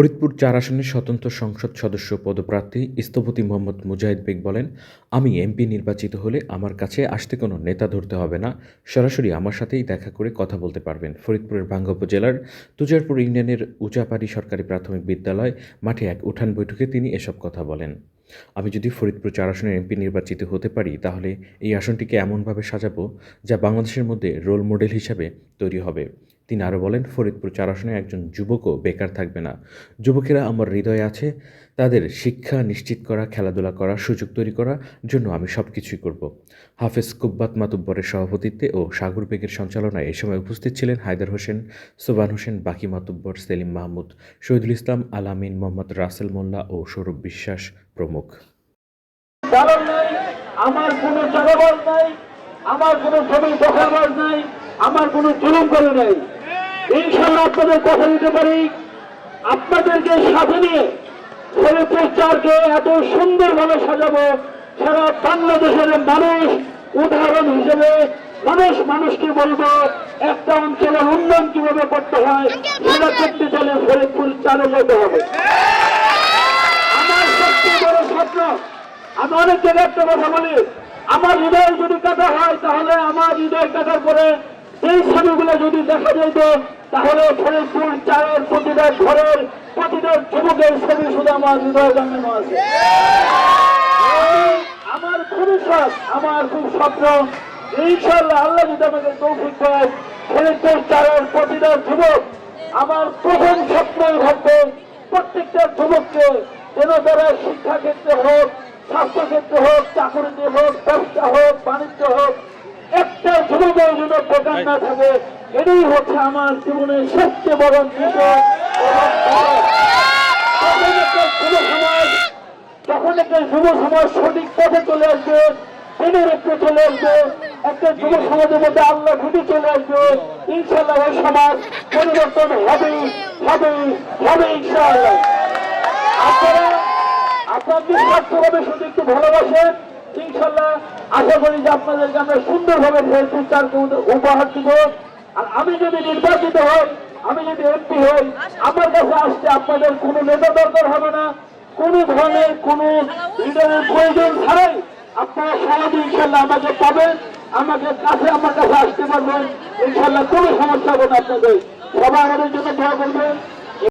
ফরিদপুর চার আসনের স্বতন্ত্র সংসদ সদস্য পদপ্রার্থী স্থপতি মোহাম্মদ মুজাহিদ বেগ বলেন, আমি এমপি নির্বাচিত হলে আমার কাছে আসতে কোনো নেতা ধরতে হবে না। সরাসরি আমার সাথেই দেখা করে কথা বলতে পারবেন। ফরিদপুরের ভাঙ্গা উপজেলার তুজারপুর ইউনিয়নের উচাপাড়ি সরকারি প্রাথমিক বিদ্যালয় মাঠে এক উঠান বৈঠকে তিনি এসব কথা বলেন। আমি যদি ফরিদপুর চার আসনের এমপি নির্বাচিত হতে পারি, তাহলে এই আসনটিকে এমনভাবে সাজাবো যা বাংলাদেশের মধ্যে রোল মডেল হিসাবে তৈরি হবে। তিনি আরও বলেন, ফরিদপুর চার আসনে একজন যুবকও বেকার থাকবে না। যুবকেরা আমার হৃদয়ে আছে, তাদের শিক্ষা নিশ্চিত করা, খেলাধুলা করা, সুযোগ তৈরি করার জন্য আমি সব কিছুই করব। হাফেজ কুব্বাত মাতুব্বরের সভাপতিত্বে ও সাগর বেগের সঞ্চালনায় এ সময় উপস্থিত ছিলেন হায়দার হোসেন, সোবান হোসেন, বাকি মাতুব্বর, সেলিম মাহমুদ, শহীদুল ইসলাম আলামিন মোহাম্মদ রাসেল মোল্লা ও সৌরভ বিশ্বাস প্রমুখ। আমার কোনো চাঁদাবাজ নাই, আমার কোনো জমি দখলবাজ নাই, আমার কোনো জুলুম করে নাই। ইনশাল্লাহ আপনাদের কথা দিতে পারি। আপনাদেরকে সাথে নিয়ে ফরিদপুর চারকে এত সুন্দরভাবে সাজাবো, সারা বাংলাদেশের মানুষ উদাহরণ হিসেবে, মানুষ মানুষকে বলব, একটা অঞ্চলের উন্নয়ন কীভাবে করতে হয়, সেটা করতে চলে ফরিদপুর চারে যেতে হবে। আমার সবচেয়ে বড় স্বপ্ন, আমি অনেক জায়গায় একটা কথা বলি, আমার হৃদয় যদি কাটা হয়, তাহলে আমার হৃদয় কাটার পরে এই ছবিগুলো যদি দেখা যেত তাহলে ফরিদপুর চারের প্রতিটা ঘরের প্রতিটা যুবকের ছবি শুধু আমার হৃদয় জন্মানো আছে আমি- আমার ভবিষ্যৎ, আমার খুব স্বপ্ন। ইনশাল্লাহ আল্লাহ যদি আমাকে তৌফিক দেয় ফরিদপুর চারের প্রতিটা যুবক আমার প্রথম স্বপ্নই থাকবে। প্রত্যেকটা যুবককে যেন তারা শিক্ষা ক্ষেত্রে হোক স্বাস্থ্য ক্ষেত্রে হোক, চাকরিতে হোক, ব্যবসা হোক, বাণিজ্য হোক, একটা যুবকের জন্য বেকার না থাকে। এটাই হচ্ছে আমার জীবনের সবচেয়ে বড় বিষয়। তখন একটা যুব সমাজ সঠিক পথে চলে আসবে একটু চলে আসবে, একটা যুব সমাজের মধ্যে আল্লাহ ঘুটি চলে আসবে ইনশাল্লাহ সমাজ পরিবর্তন হবে আপনারা একটু ভালোবাসেন? আশা করি যে আপনাদেরকে আমরা সুন্দরভাবে চারকে উপহার দিব। আর আমি যদি নির্বাচিত হই, আমি যদি এমপি হই, আমার কাছে আসতে আপনাদের কোনো নেতা দরকার হবে না। কোনো ধরনের কোনো লিডারের প্রয়োজন ছাড়াই আপনারা সারাদিন ইনশাল্লাহ আমাকে পাবেন, আমাকে কাছে, আমার কাছে আসতে পারবেন। ইনশাল্লাহ কোনো সমস্যা হবে না আপনাদের। সবাই আমাদের জন্য দোয়া করবেন।